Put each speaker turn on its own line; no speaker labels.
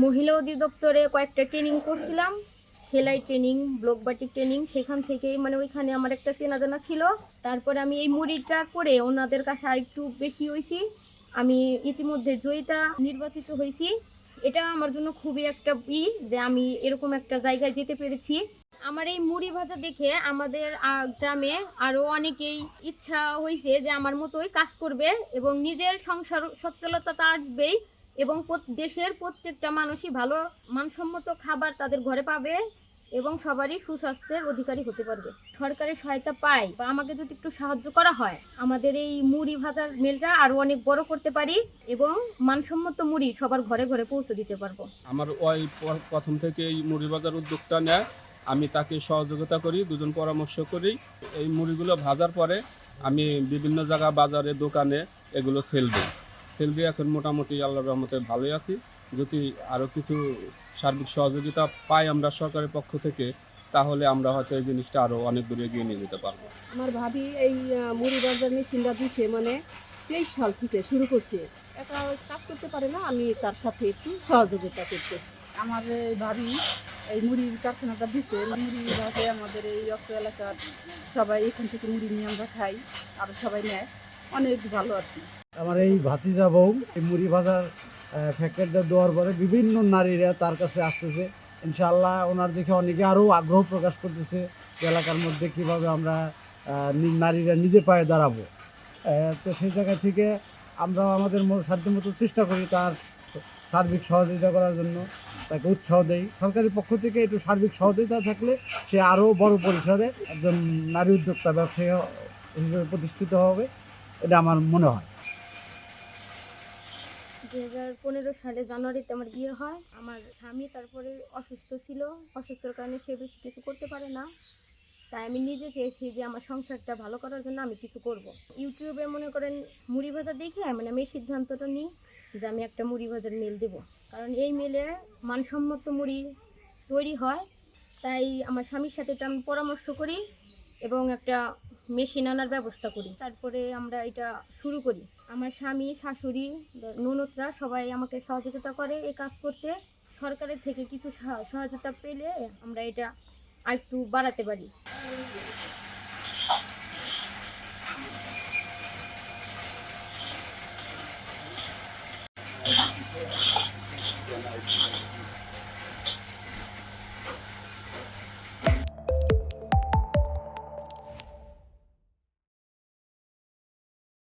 মহিলা অধিদপ্তরে কয়েকটা ট্রেনিং করছিলাম। সেলাই ট্রেনিং ব্লক বাটিক ট্রেনিং সেখান থেকেই মানে ওইখানে আমার একটা চেনা জানা ছিল। তারপরে আমি এই মুড়িটা করে ওনাদের কাছে আরেকটু বেশি হয়েছি। আমি ইতিমধ্যে জয়িতা নির্বাচিত হয়েছি। এটা আমার জন্য খুবই একটা ই যে আমি এরকম একটা জায়গায় যেতে পেরেছি। আমার এই মুড়ি ভাজা দেখে আমাদের গ্রামে আরও অনেকেই ইচ্ছা হয়েছে যে আমার মতোই কাজ করবে এবং নিজের সংসার সচ্ছলতা তো আসবেই। এবং দেশের প্রত্যেকটা মানুষই ভালো মানসম্মত খাবার তাদের ঘরে পাবে এবং সবারই সুস্বাস্থ্যের অধিকারী হতে পারবে। সরকারি সহায়তা পাই বা আমাকে যদি একটু সাহায্য করা হয়, আমাদের এই মুড়ি ভাজার মিলটা আরও অনেক বড় করতে পারি এবং মানসম্মত মুড়ি সবার ঘরে ঘরে পৌঁছে দিতে পারব।
আমার ওই প্রথম থেকে এই মুড়ি ভাজার উদ্যোগটা নেয়। আমি তাকে সহযোগিতা করি, দুজন পরামর্শ করি। এই মুড়িগুলো ভাজার পরে আমি বিভিন্ন জায়গা, বাজারে, দোকানে এগুলো সেল দিই। সেল দিয়ে এখন মোটামুটি আল্লাহর রহমতে ভালোই আছি। যদি আরও কিছু সার্বিক সহযোগিতা পাই আমরা সরকারের পক্ষ থেকে তাহলে আমরা হয়তো এই জিনিসটা আরও অনেক দূরে এগিয়ে নিয়ে যেতে পারব।
আমার ভাবি এই মুড়ি বাজার মেশিনটা দিছে মানে তেইশ সাল থেকে শুরু করছে। একা কাজ করতে পারে না আমি তার সাথে একটু সহযোগিতা করতেছি।
আমার এই ভাবি এই মুড়ির কারখানাটা দিছে। মুড়ি ভাবে আমাদের এই অক্ষ এলাকার সবাই এখান থেকে মুড়ি নিয়ে আমরা খাই আর সবাই নেয়। অনেক ভালো কি
আমার এই ভাতিজা বউ, এই মুড়ি ভাজার ফ্যাক্টরিটা দেওয়ার পরে বিভিন্ন নারীরা তার কাছে আসতেছে। ইনশাআল্লাহ ওনার দেখে অনেকে আরও আগ্রহ প্রকাশ করতেছে এলাকার মধ্যে কীভাবে আমরা নারীরা নিজে পায়ে দাঁড়াবো। তো সেই জায়গা থেকে আমরা আমাদের ম- সাধ্যমতো চেষ্টা করি তার সার্বিক সহযোগিতা করার জন্য, তাকে উৎসাহ দেই। সরকারি পক্ষ থেকে একটু সার্বিক সহযোগিতা থাকলে সে আরও বড় পরিসরে একজন নারী উদ্যোক্তা, ব্যবসায়ী হিসেবে প্রতিষ্ঠিত হবে। এটা আমার মনে হয়।
দু হাজার পনেরো সালে জানুয়ারিতে আমার বিয়ে হয়। আমার স্বামী তারপরে অসুস্থ ছিল। অসুস্থর কারণে সে বেশি কিছু করতে পারে না। তাই আমি নিজে চেয়েছি যে আমার সংসারটা ভালো করার জন্য আমি কিছু করব। ইউটিউবে মনে করেন মুড়ি ভাজা দেখে মানে আমি এই সিদ্ধান্তটা নিই যে আমি একটা মুড়ি ভাজার মিল দেব। কারণ এই মিলে মানসম্মত মুড়ি তৈরি হয়। তাই আমার স্বামীর সাথে এটা আমি পরামর্শ করি এবং একটা মেশিন আনার ব্যবস্থা করি। তারপরে আমরা এটা শুরু করি। আমার স্বামী, শাশুড়ি, ননদরা সবাই আমাকে সহযোগিতা করে এই কাজ করতে। সরকারের থেকে কিছু সহ- সহযোগিতা পেলে আমরা এটা আর একটু বাড়াতে পারি।